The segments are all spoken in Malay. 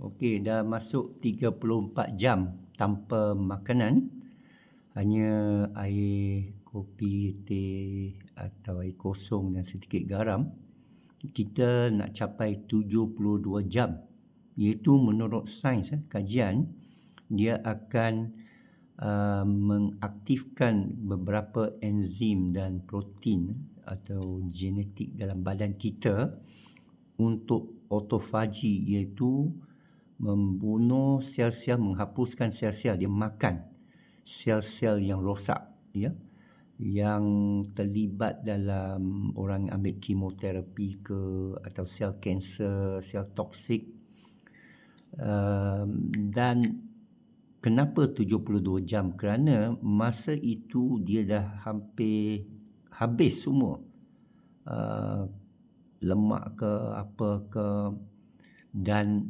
Okey, dah masuk 34 jam tanpa makanan. Hanya air kopi, teh atau air kosong dan sedikit garam. Kita nak capai 72 jam. Iaitu menurut sains, eh, kajian, dia akan uh, mengaktifkan beberapa enzim dan protein atau genetik dalam badan kita untuk autofagi iaitu membunuh sel-sel menghapuskan sel-sel dia makan sel-sel yang rosak ya yang terlibat dalam orang ambil kemoterapi ke atau sel kanser, sel toksik. Um, dan kenapa 72 jam? Kerana masa itu dia dah hampir habis semua. Uh, lemak ke apa ke dan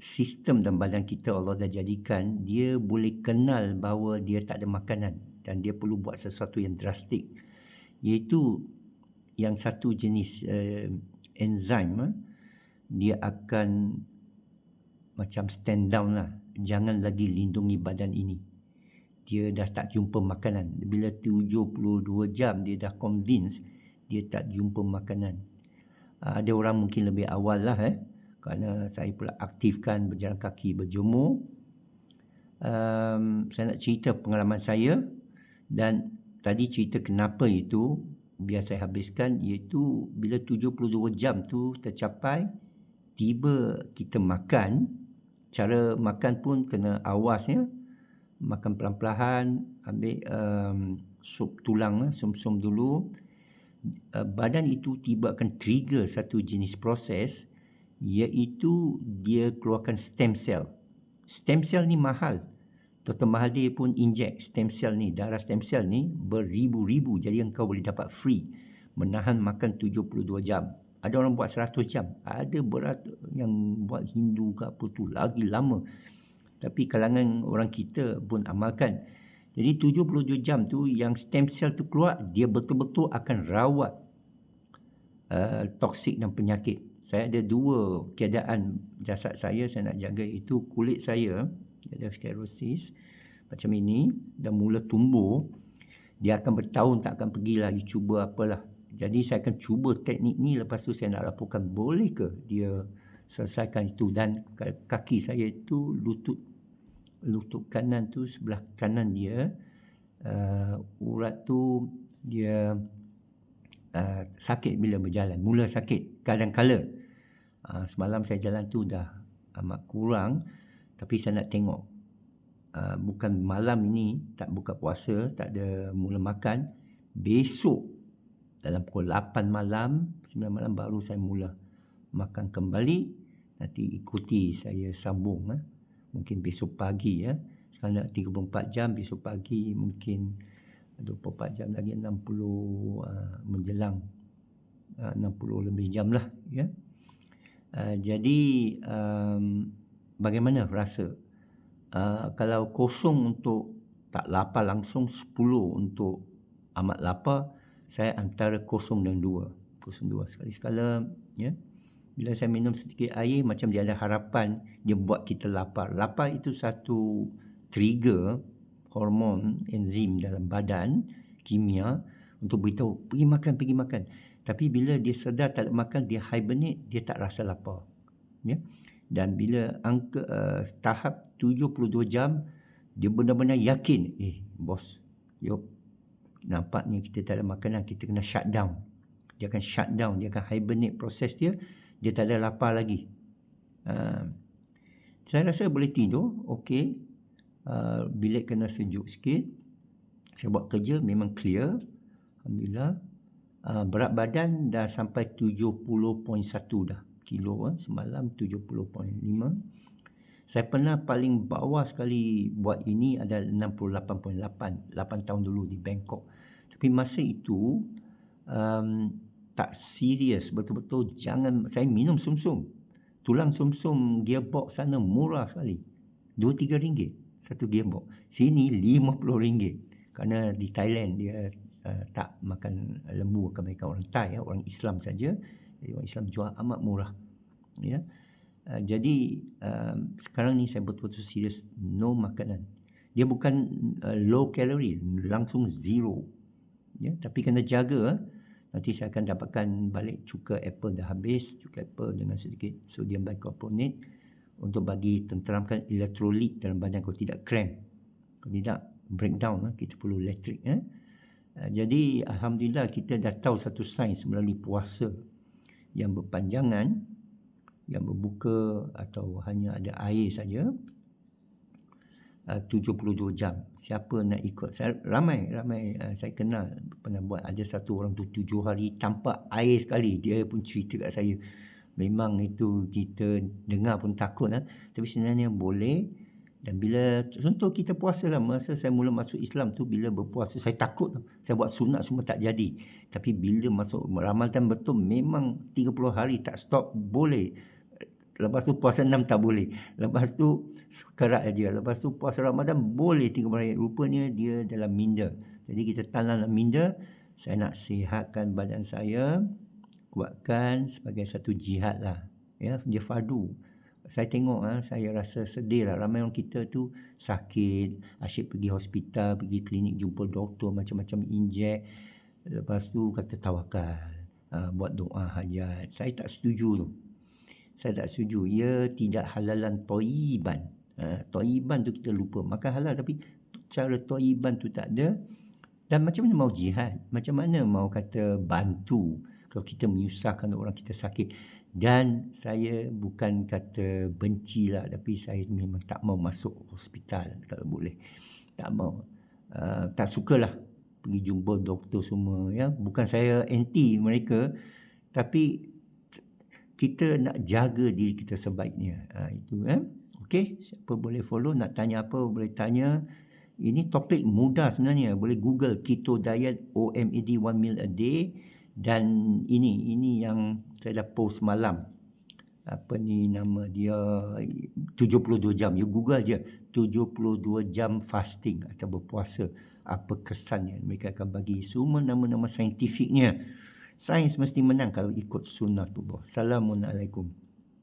sistem dan badan kita Allah dah jadikan dia boleh kenal bahawa dia tak ada makanan dan dia perlu buat sesuatu yang drastik. Iaitu yang satu jenis uh, enzim uh, dia akan macam stand down lah. Jangan lagi lindungi badan ini. Dia dah tak jumpa makanan. Bila 72 jam dia dah convince dia tak jumpa makanan. Ah, ada orang mungkin lebih awal lah eh kerana saya pula aktifkan berjalan kaki berjumur. Um, saya nak cerita pengalaman saya dan tadi cerita kenapa itu biar saya habiskan iaitu bila 72 jam tu tercapai tiba kita makan. Cara makan pun kena awas ya. Makan pelan-pelan ambil um, sup tulang sum-sum dulu. Uh, badan itu tiba akan trigger satu jenis proses iaitu dia keluarkan stem cell. Stem cell ni mahal. Dr. Mahathir pun inject stem cell ni, darah stem cell ni beribu-ribu jadi engkau boleh dapat free menahan makan 72 jam. Ada orang buat 100 jam. Ada berat yang buat Hindu ke apa tu lagi lama. Tapi kalangan orang kita pun amalkan. Jadi 72 jam tu yang stem cell tu keluar, dia betul-betul akan rawat uh, toksik dan penyakit. Saya ada dua keadaan jasad saya, saya nak jaga itu kulit saya, ada sklerosis macam ini, dan mula tumbuh, dia akan bertahun tak akan pergi lagi cuba apalah. Jadi saya akan cuba teknik ni lepas tu saya nak laporkan boleh ke dia selesaikan itu. Dan kaki saya itu lutut lutut kanan tu sebelah kanan dia uh, urat tu dia uh, sakit bila berjalan. Mula sakit kadang-kala uh, semalam saya jalan tu dah amat kurang tapi saya nak tengok. Uh, bukan malam ini tak buka puasa tak ada mula makan. Besok dalam pukul 8 malam 9 malam baru saya mula makan kembali. Nanti ikuti saya sambung eh mungkin besok pagi ya. Sekarang nak 34 jam besok pagi mungkin 24 jam lagi 60 uh, menjelang. Uh, 60 lebih jam lah ya. Uh, jadi um, bagaimana rasa uh, kalau kosong untuk tak lapar langsung 10 untuk amat lapar saya antara kosong dan dua kosong dua sekali sekala ya bila saya minum sedikit air macam dia ada harapan dia buat kita lapar. Lapar itu satu trigger hormon enzim dalam badan kimia untuk beritahu pergi makan pergi makan. Tapi bila dia sedar tak ada makan dia hibernate dia tak rasa lapar. Ya. Dan bila angka uh, tahap 72 jam dia benar-benar yakin eh bos yuk nampaknya kita tak ada makanan kita kena shut down. Dia akan shut down, dia akan hibernate proses dia dia tak ada lapar lagi. Uh, saya rasa boleh tidur, okey. Uh, bilik kena sejuk sikit. Saya buat kerja memang clear. Alhamdulillah. Uh, berat badan dah sampai 70.1 dah. Kilo uh, semalam 70.5. Saya pernah paling bawah sekali buat ini adalah 68.8. 8 tahun dulu di Bangkok. Tapi masa itu, um, tak serius betul-betul jangan saya minum sumsum tulang sumsum gearbox sana murah sekali 2 3 ringgit satu gearbox sini 50 ringgit kerana di Thailand dia uh, tak makan lembu kebanyakan orang Thai ya, orang Islam saja orang Islam jual amat murah ya Uh, jadi um, sekarang ni saya betul-betul serius no makanan. Dia bukan uh, low calorie, langsung zero. Ya, tapi kena jaga. Uh, nanti saya akan dapatkan balik cuka apple dah habis, cuka apple dengan sedikit sodium bicarbonate untuk bagi tenteramkan elektrolit dalam badan kalau tidak cramp. Kalau tidak breakdown, uh, kita perlu elektrik. Uh. Uh, jadi Alhamdulillah kita dah tahu satu sains melalui puasa yang berpanjangan yang berbuka atau hanya ada air saja uh, 72 jam. Siapa nak ikut? Saya ramai ramai uh, saya kenal. Pernah buat ada satu orang tu 7 hari tanpa air sekali. Dia pun cerita kat saya. Memang itu kita dengar pun takut lah. tapi sebenarnya boleh dan bila contoh kita puasa lah masa saya mula masuk Islam tu bila berpuasa saya takut saya buat sunat semua tak jadi. Tapi bila masuk Ramadan betul memang 30 hari tak stop boleh. Lepas tu puasa 6 tak boleh. Lepas tu kerat aja. Lepas tu puasa Ramadan boleh 30 hari. Rupanya dia dalam minda. Jadi kita tanam dalam minda. Saya nak sihatkan badan saya kuatkan sebagai satu jihad lah. Ya dia fardu saya tengok ah saya rasa sedih lah. Ramai orang kita tu sakit asyik pergi hospital pergi klinik jumpa doktor macam-macam injek. Lepas tu kata tawakal uh, buat doa hajat. Saya tak setuju tu. Saya tak setuju. Ia tidak halalan toiban. Uh, toiban tu kita lupa makan halal. Tapi cara toiban tu tak ada. Dan macam mana mau jihad? Macam mana mau kata bantu? Kalau kita menyusahkan orang kita sakit dan saya bukan kata benci lah tapi saya memang tak mau masuk hospital kalau boleh. Tak mau. Uh, tak sukalah pergi jumpa doktor semua ya. Bukan saya anti mereka tapi kita nak jaga diri kita sebaiknya. Uh, itu eh okey siapa boleh follow nak tanya apa boleh tanya. Ini topik mudah sebenarnya. Boleh google keto diet OMAD 1 meal a day dan ini ini yang saya dah post malam. Apa ni nama dia? 72 jam. You google je. 72 jam fasting atau berpuasa. Apa kesannya? Mereka akan bagi semua nama-nama saintifiknya. Sains mesti menang kalau ikut sunnah tu assalamualaikum